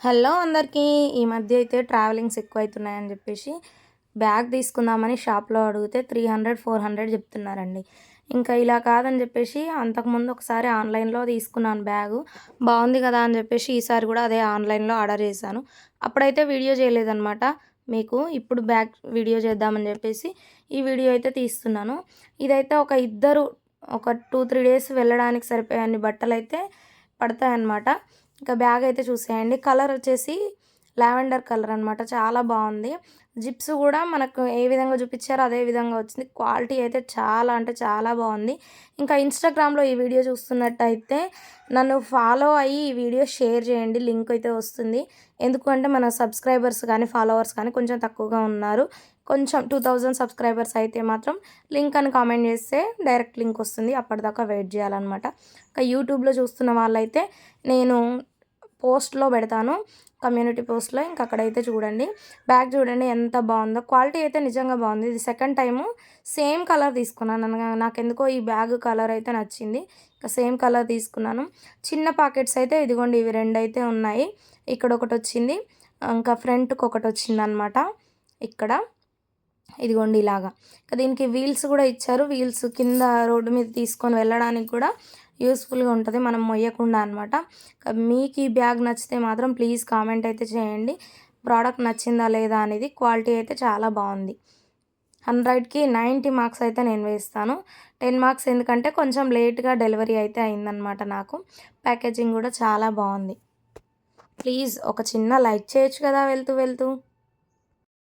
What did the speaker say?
Hello అందరికీ. ఈ మధ్య అయితే ట్రావెలింగ్స్ ఎక్కువ అవుతున్నాయని చెప్పేసి బ్యాగ్ తీసుకుందామని షాప్లో అడిగితే త్రీ హండ్రెడ్ ఫోర్ హండ్రెడ్ చెప్తున్నారండి. ఇంకా ఇలా కాదని చెప్పేసి అంతకుముందు ఒకసారి ఆన్లైన్లో తీసుకున్నాను బ్యాగు. బాగుంది కదా అని చెప్పేసి ఈసారి కూడా అదే ఆన్లైన్లో ఆర్డర్ చేశాను. అప్పుడైతే వీడియో చేయలేదన్నమాట. మీకు ఇప్పుడు బ్యాగ్ వీడియో చేద్దామని చెప్పేసి ఈ వీడియో అయితే తీస్తున్నాను. ఇదైతే ఒక ఇద్దరు ఒక టూ త్రీ డేస్ వెళ్ళడానికి సరిపోయే అన్ని బట్టలు అయితే పడతాయన్నమాట. ఇంకా బ్యాగ్ అయితే చూసేయండి. కలర్ వచ్చేసి లావెండర్ కలర్ అనమాట చాలా బాగుంది. జిప్స్ కూడా మనకు ఏ విధంగా చూపించారో అదే విధంగా వచ్చింది. క్వాలిటీ అయితే చాలా అంటే చాలా బాగుంది. ఇంకా ఇన్స్టాగ్రామ్లో ఈ వీడియో చూస్తున్నట్టయితే నన్ను ఫాలో అయ్యి ఈ వీడియో షేర్ చేయండి. లింక్ అయితే వస్తుంది. ఎందుకంటే మన సబ్స్క్రైబర్స్ కానీ ఫాలోవర్స్ కానీ కొంచెం తక్కువగా ఉన్నారు. కొంచెం టూ థౌజండ్ సబ్స్క్రైబర్స్ అయితే మాత్రం లింక్ అని కామెంట్ చేస్తే డైరెక్ట్ లింక్ వస్తుంది. అప్పటిదాకా వెయిట్ చేయాలన్నమాట. ఇంకా యూట్యూబ్లో చూస్తున్న వాళ్ళైతే నేను పోస్ట్లో పెడతాను. కమ్యూనిటీ పోస్ట్లో ఇంక అక్కడైతే చూడండి. బ్యాగ్ చూడండి ఎంత బాగుందో. క్వాలిటీ అయితే నిజంగా బాగుంది. ఇది సెకండ్ టైము సేమ్ కలర్ తీసుకున్నాను. నాకు ఎందుకో ఈ బ్యాగ్ కలర్ అయితే నచ్చింది. ఇంకా సేమ్ కలర్ తీసుకున్నాను. చిన్న పాకెట్స్ అయితే ఇదిగోండి ఇవి రెండు అయితే ఉన్నాయి. ఇక్కడ ఒకటి వచ్చింది. ఇంకా ఫ్రంట్కి ఒకటి వచ్చింది అనమాట ఇక్కడ ఇదిగోండి ఇలాగా. దీనికి వీల్స్ కూడా ఇచ్చారు. వీల్స్ కింద రోడ్డు మీద తీసుకొని వెళ్ళడానికి కూడా యూస్ఫుల్గా ఉంటుంది. మనం మొయ్యకుండా అనమాట మీకు ఈ బ్యాగ్ నచ్చితే మాత్రం ప్లీజ్ కామెంట్ అయితే చేయండి. ప్రోడక్ట్ నచ్చిందా లేదా అనేది క్వాలిటీ అయితే చాలా బాగుంది. హండ్రెడ్కి నైంటీ మార్క్స్ అయితే నేను వేస్తాను. టెన్ మార్క్స్ ఎందుకంటే కొంచెం లేట్గా డెలివరీ అయితే అయిందనమాట నాకు. ప్యాకేజింగ్ కూడా చాలా బాగుంది. ప్లీజ్ ఒక చిన్న లైక్ చేయొచ్చు కదా వెళ్తూ వెళ్తూ.